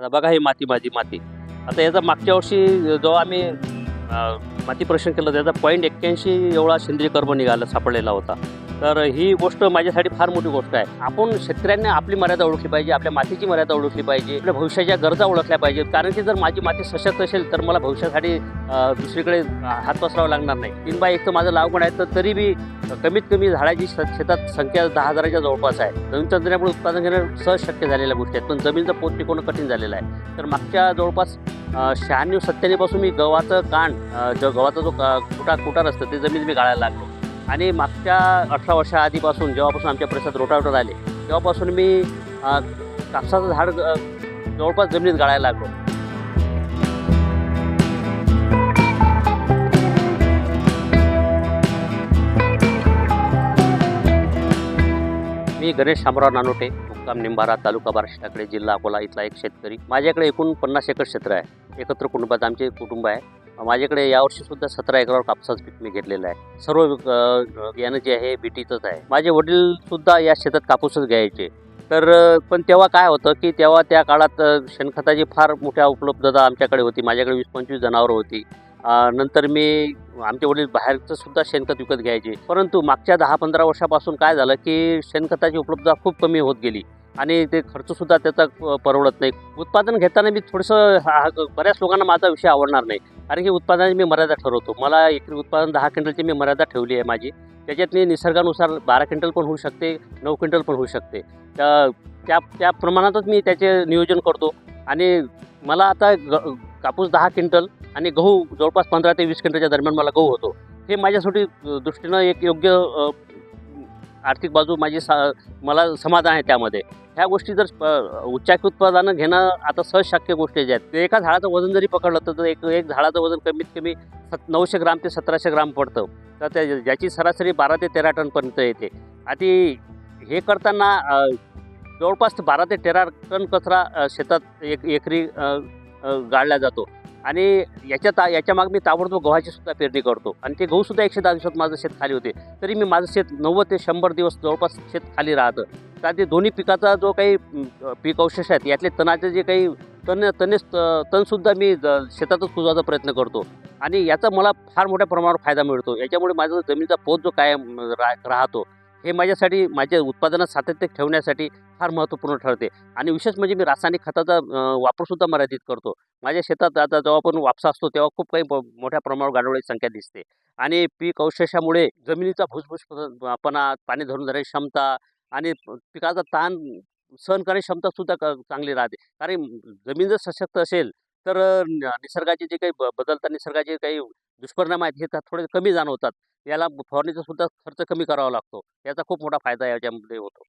आता बघा ही माती माझी माती. आता याचा मागच्या वर्षी जो आम्ही माती परीक्षण केलं त्याचा पॉईंट एक्क्याऐंशी एवढा सेंद्रिय कर्ब निघाला सापडलेला होता. तर ही गोष्ट माझ्यासाठी फार मोठी गोष्ट आहे. आपण शेतकऱ्यांनी आपली मर्यादा ओळखली पाहिजे आपल्या मातीची मर्यादा ओळखली पाहिजे आपल्या भविष्याच्या गरजा ओळखल्या पाहिजेत. कारण की जर माझी माती सशक्त असेल तर मला भविष्यासाठी दुसरीकडे हात पसरावा लागणार नाही. तीन बाय एक तर माझं लावगण आहे तर तरी बी कमीत कमी झाडाची शेतात संख्या दहा हजाराच्या जवळपास आहे. नवीन तंत्रज्ञानामुळे उत्पादन घेणं सहज शक्य झालेल्या गोष्टी आहेत. पण जमीनचा पोत टिकवणं कठीण झालेलं आहे. तर मागच्या जवळपास शहाण्णव सत्त्याण्णवपासून मी गव्हाचं कांड जो गव्हाचा जो का- कुटा कुटार असतं ते जमीन मी गाळायला लागलो. आणि मागच्या अठरा वर्षा आधीपासून जेव्हापासून आमच्या परिसरात रोटावेटर आले तेव्हापासून मी कापसाचं झाड जवळपास जमिनीत गाळायला लागलो. मी गणेश शामराव नानोटे मुक्काम निंबारा तालुका बार्शीटाकडे जिल्हा अकोला इथला एक शेतकरी. माझ्याकडे एकूण पन्नास एकर क्षेत्र आहे. एकत्र कुटुंबात आमचे कुटुंब आहे. माझ्याकडे यावर्षी सुद्धा सतरा एकरावर कापसाचं पीक मी घेतलेलं आहे. सर्व यानं जे आहे बीटीचंच आहे. माझे वडील सुद्धा या शेतात कापूसच घ्यायचे. तर पण तेव्हा काय होतं की तेव्हा त्या काळात शेणखताची फार मोठ्या उपलब्धता आमच्याकडे होती. माझ्याकडे वीस पंचवीस जनावरं होती. नंतर मी आमचे वडील बाहेरचं सुद्धा शेणखत विकत घ्यायचे. परंतु मागच्या दहा पंधरा वर्षापासून काय झालं की शेणखताची उपलब्धता खूप कमी होत गेली. आणि ते खर्चसुद्धा त्याचा परवडत नाही. उत्पादन घेताना मी थोडंसं हा- बऱ्याच लोकांना माझा विषय आवडणार नाही. कारण की उत्पादनाची मी मर्यादा ठरवतो. मला एकरी उत्पादन दहा क्विंटलची मी मर्यादा ठेवली आहे माझी. त्याच्यात मी निसर्गानुसार बारा क्विंटल पण होऊ शकते नऊ क्विंटल पण होऊ शकते. त्या त्या त्या प्रमाणातच मी त्याचे नियोजन करतो. आणि मला आता ग कापूस दहा क्विंटल आणि गहू जवळपास पंधरा ते वीस क्विंटलच्या दरम्यान मला गहू होतो. हे माझ्यासाठी दृष्टीनं एक योग्य आर्थिक बाजू माझी सा मला समाधान आहे त्यामध्ये. ह्या गोष्टी जर अ, उत्पादनं घेणं आता सहज शक्य गोष्टी ज्या आहेत. एका झाडाचं वजन जरी पकडलं तर एक एक झाडाचं वजन कमीत कमी सत नऊशे ग्राम ते सतराशे ग्राम पडतं. तर त्या ज्याची सरासरी बारा ते तेरा टनपर्यंत येते. आणि हे करताना जवळपास बारा ते तेरा टन कचरा शेतात एक एकरी गाळला जातो. आणि याच्या ता याच्यामाग मी ताबडतोब गव्हाची सुद्धा पेरणी करतो. आणि ते गहूसुद्धा एकशे दहा दिवसात माझं शेत खाली होते. तरी मी माझं शेत नव्वद ते शंभर दिवस जवळपास शेत खाली राहतं. तर ते दोन्ही पिकाचा जो काही पीक अवशेष आहेत यातले तणाचे जे काही तण तणे तणसुद्धा मी ज- शेतातच कुजवायचा प्रयत्न करतो. आणि याचा मला फार मोठ्या प्रमाणावर फायदा मिळतो. याच्यामुळे माझा जमिनीचा पोत जो कायम रा राहतो हे माझ्यासाठी माझ्या उत्पादनात सातत्य ठेवण्यासाठी फार महत्त्वपूर्ण ठरते. आणि विशेष म्हणजे मी रासायनिक खताचा वापरसुद्धा मर्यादित करतो. माझ्या शेतात आता जेव्हा आपण वापसा असतो तेव्हा खूप काही मोठ्या प्रमाणावर गांडोळाची संख्या दिसते. आणि पीक अवशेषामुळे जमिनीचा भुसभुसपणा पाणी धरून धरण्याची क्षमता आणि पिकाचा ताण सहन करण्याची क्षमता सुद्धा क- चांगली राहते. कारण जमीन जर सशक्त असेल तर निसर्गाचे जे काही ब- बदलता निसर्गाचे काही दुष्परिणाम आहेत हे त्या थोडे कमी जाणवतात. याला फवारणीचा सुद्धा खर्च कमी करावा लागतो. याचा खूप मोठा फायदा याच्यामध्ये होतो.